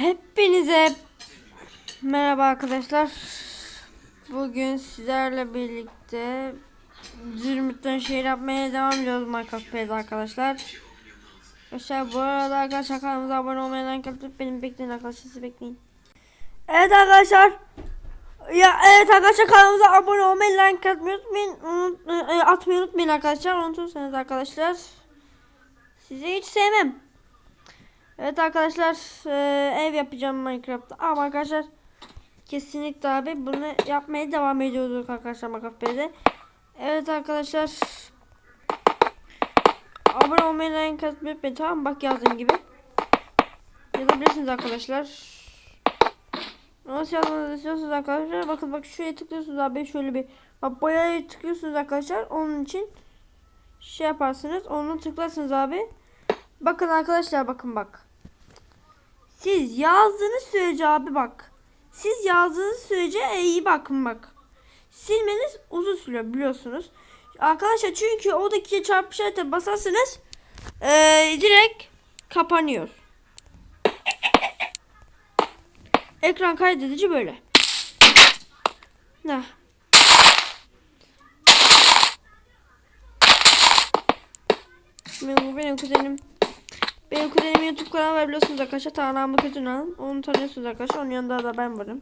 Hepinize merhaba arkadaşlar. Bugün sizlerle birlikte Zümrüt'ten şehir yapmaya devam ediyoruz Minecraft Play'de arkadaşlar. Arkadaşlar bu arada arkadaşlar kanalımıza abone olmayı like atıp benim bekleyin arkadaşlar sizi bekleyin. Evet arkadaşlar. Ya evet arkadaşlar kanalımıza abone olmayı like atmayı unutmayın. Unut, e, atmayı unutmayın arkadaşlar. Unutursanız arkadaşlar. Sizi hiç sevmem. Evet arkadaşlar e, ev yapacağım Minecraft'ta ama arkadaşlar kesinlikle abi bunu yapmaya devam ediyoruz arkadaşlar Minecraft'ta. Evet arkadaşlar abone olmayı like unutmayın tamam bak yazdığım gibi yazabilirsiniz arkadaşlar. Nasıl yazmanızı istiyorsunuz arkadaşlar bakın bak şuraya tıklıyorsunuz abi şöyle bir bak boyaya tıklıyorsunuz arkadaşlar onun için şey yaparsınız onu tıklarsınız abi. Bakın arkadaşlar bakın bak. Siz yazdığınız sürece abi bak. Siz yazdığınız sürece iyi bakın bak. Silmeniz uzun sürüyor biliyorsunuz. Arkadaşlar çünkü oradaki çarpı işarete basarsanız e, direkt kapanıyor. Ekran kaydedici böyle. Benim, benim kuzenim benim kuzenim YouTube kanalı var biliyorsunuz arkadaşlar. Tanrı'mı Kötünan. Onu tanıyorsunuz arkadaşlar. Onun yanında da ben varım.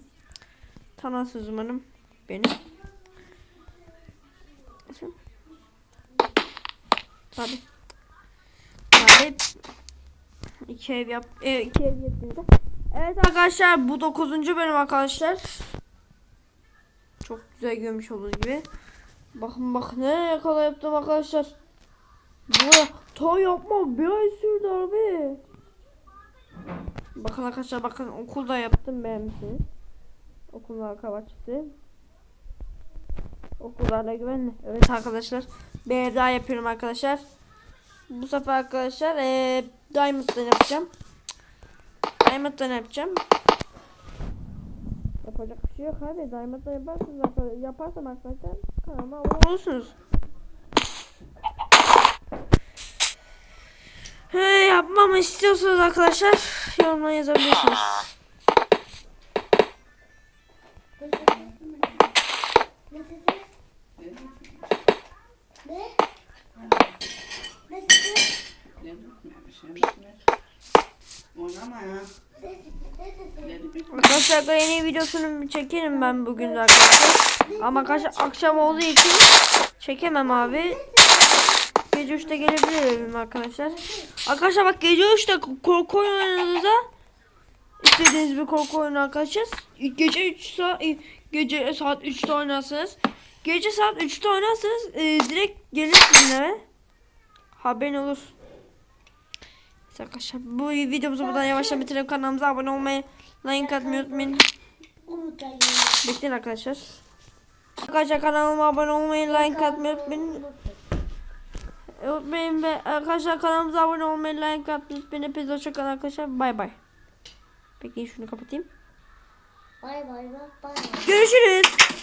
Tanırsınız umarım beni. Tabi. Tabi. İki ev yap. E, iki ev yapınca. Evet arkadaşlar bu dokuzuncu bölüm arkadaşlar. Çok güzel görmüş olduğunuz gibi. Bakın bak ne kadar yaptım arkadaşlar. Bu ta yapma bir ay sürdü abi. Bakın arkadaşlar bakın okulda yaptım beğenmişsiniz. Okullar kahvaltısı. Okullarla güvenli. Evet arkadaşlar. Bir daha yapıyorum arkadaşlar. Bu sefer arkadaşlar ee, Diamond'dan yapacağım. Diamond'dan yapacağım. Yapacak bir şey yok abi. Diamond'dan yaparsınız. Yaparsam arkadaşlar kanalıma abone olursunuz. Yapmamı istiyorsanız arkadaşlar yorumlara yazabilirsiniz. Arkadaşlar yeni videosunu çekerim ben bugün arkadaşlar. Ama arkadaşlar akşam olduğu için çekemem abi. Gece 3'te gelebilirim arkadaşlar. Arkadaşlar bak gece 3'te korku oyunlarınıza istediğiniz bir korku oyunu arkadaşlar. Gece 3 saat gece saat 3'te oynarsınız. Gece saat 3'te oynarsanız e, direkt gelir sizin eve. Haberin olur. Neyse Arkadaşlar bu videomuzu buradan yavaştan bitirelim. Kanalımıza abone olmayı, like atmayı unutmayın. Bekleyin arkadaşlar. Arkadaşlar kanalıma abone olmayı, like atmayı unutmayın. Unutmayın ve arkadaşlar kanalımıza abone olmayı, like atmayı unutmayın. Hepinize hoşçakalın arkadaşlar. Bay bay. Bekleyin şunu kapatayım. Bay bay bay bay. Görüşürüz.